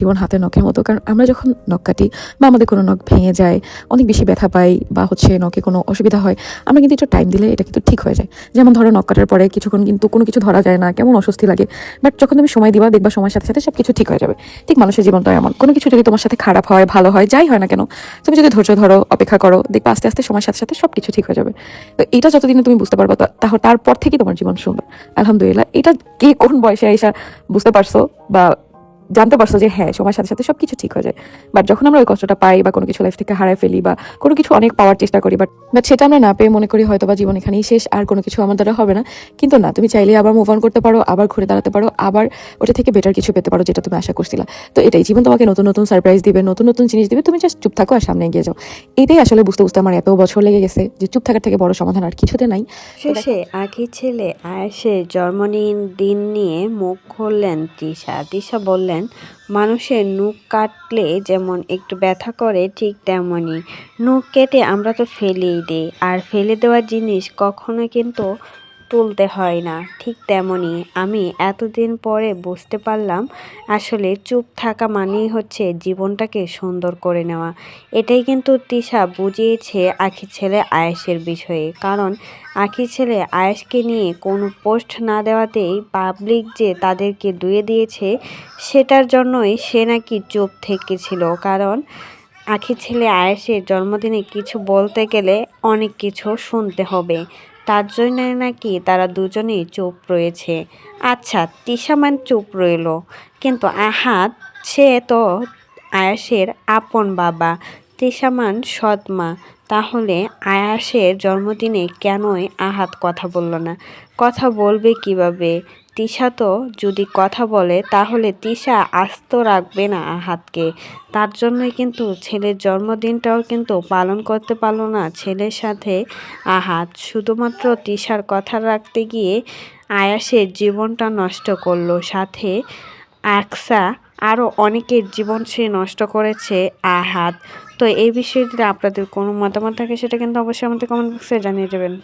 জীবন হাতে নখের মতো। কারণ আমরা যখন নখ কাটি বা আমাদের কোনো নখ ভেঙে যায়, অনেক বেশি ব্যথা পাই বা হচ্ছে নখে কোনো অসুবিধা হয়, আমরা কিন্তু একটু টাইম দিলে এটা কিন্তু ঠিক হয়ে যায়। যেমন ধরো নখ কাটার পরে কিছুক্ষণ কিন্তু কোনো কিছু ধরা যায় না, কেমন অস্বস্তি লাগে। বাট যখন তুমি সময় দিবা, দেখবা সময়ের সাথে সাথে সব কিছু ঠিক হয়ে যাবে। ঠিক মানুষের জীবনটা এমন। কোনো কিছু যদি তোমার সাথে খারাপ হয়, ভালো হয়, যাই হয় না কেন, তুমি যদি ধৈর্য ধরো, অপেক্ষা করো, দেখবা আস্তে আস্তে সময়ের সাথে সাথে সব কিছু ঠিক হয়ে যাবে। তো এটা যতদিনে তুমি বুঝতে পারবা, তা- তাহ তারপর থেকেই তোমার জীবন সুন্দর। আলহামদুলিল্লাহ, এটা কে কোন বয়সে এসা বুঝতে পারছ? বা জানতে পারছ যে হ্যাঁ সময়ের সাথে সাথে সবকিছু ঠিক হয়ে যায়। বাট যখন আমরা ওই কষ্টটা পাই বা কোনো কিছু লাইফ থেকে হারায় ফেলি বা কোনো কিছু অনেক পাওয়ার চেষ্টা করি বাট বাট সেটা আমরা না পেয়ে মনে করি হয়তো বা জীবন এখানেই শেষ আর কোনো কিছু আমার দ্বারা হবে না। কিন্তু না, তুমি চাইলে আবার মুভ অন করতে পারো, আবার ঘুরে দাঁড়াতে পারো, আবার ওটা থেকে বেটার কিছু পেতে পারো যেটা তুমি আশা করছিলা। তো এটাই, জীবন তোমাকে নতুন নতুন সারপ্রাইজ দিবে, নতুন নতুন জিনিস দিবে, তুমি জাস্ট চুপ থাকো আর সামনে এগিয়ে যাও। এটাই আসলে বুঝতে বুঝতে আমার এত বছর লেগে গেছে যে চুপ থাকার থেকে বড় সমাধান আর কিছুতে নাই। শেষে আখি ছেলে আয়েসের জন্মদিন দিন নিয়ে মুখ খুললেন তিশা তিশা বললেন মানুষের নুখ কাটলে যেমন একটু ব্যথা করে, ঠিক তেমনই। নুখ কেটে আমরা তো ফেলেই দিই, আর ফেলে দেওয়া জিনিস কখনো কিন্তু তুলতে হয় না, ঠিক তেমনই। আমি এতদিন পরে বুঝতে পারলাম, আসলে চুপ থাকা মানেই হচ্ছে জীবনটাকে সুন্দর করে নেওয়া। এটাই কিন্তু তিশা বুঝিয়েছে আখি ছেলে আয়েসের বিষয়ে। কারণ, আখি ছেলে আয়েসকে নিয়ে কোনো পোস্ট না দেওয়াতেই পাবলিক যে তাদেরকে দুয়ে দিয়েছে, সেটার জন্যই সে নাকি চুপ থেকেছিল। কারণ, আখি ছেলে আয়েসের জন্মদিনে কিছু বলতে গেলে অনেক কিছু শুনতে হবে। তার জন্যে নাকি তারা দুজনেই চুপ রয়েছে। আচ্ছা তিশামান চুপ রইল। কিন্তু আহাত, সে তো আয়াসের আপন বাবা। তিশামান সৎ মা। তাহলে আয়াসের জন্মদিনে কেনই আহাত কথা বলল না? কথা বলবে কীভাবে? তিশা তো যদি কথা বলে, তাহলে তিশা আস্ত রাখবে না আহাতকে। তার জন্যই কিন্তু ছেলের জন্মদিনটাও কিন্তু পালন করতে পারল না ছেলের সাথে আহাত। শুধুমাত্র তিশার কথা রাখতে গিয়ে আয়াসের জীবনটা নষ্ট করল। সাথে আকসা আরও অনেকের জীবন সে নষ্ট করেছে আহাত। তো এই বিষয়ে যদি আপনাদের কোনো মতামত থাকে সেটা কিন্তু অবশ্যই আমাদের কমেন্ট বক্সে জানিয়ে দেবেন।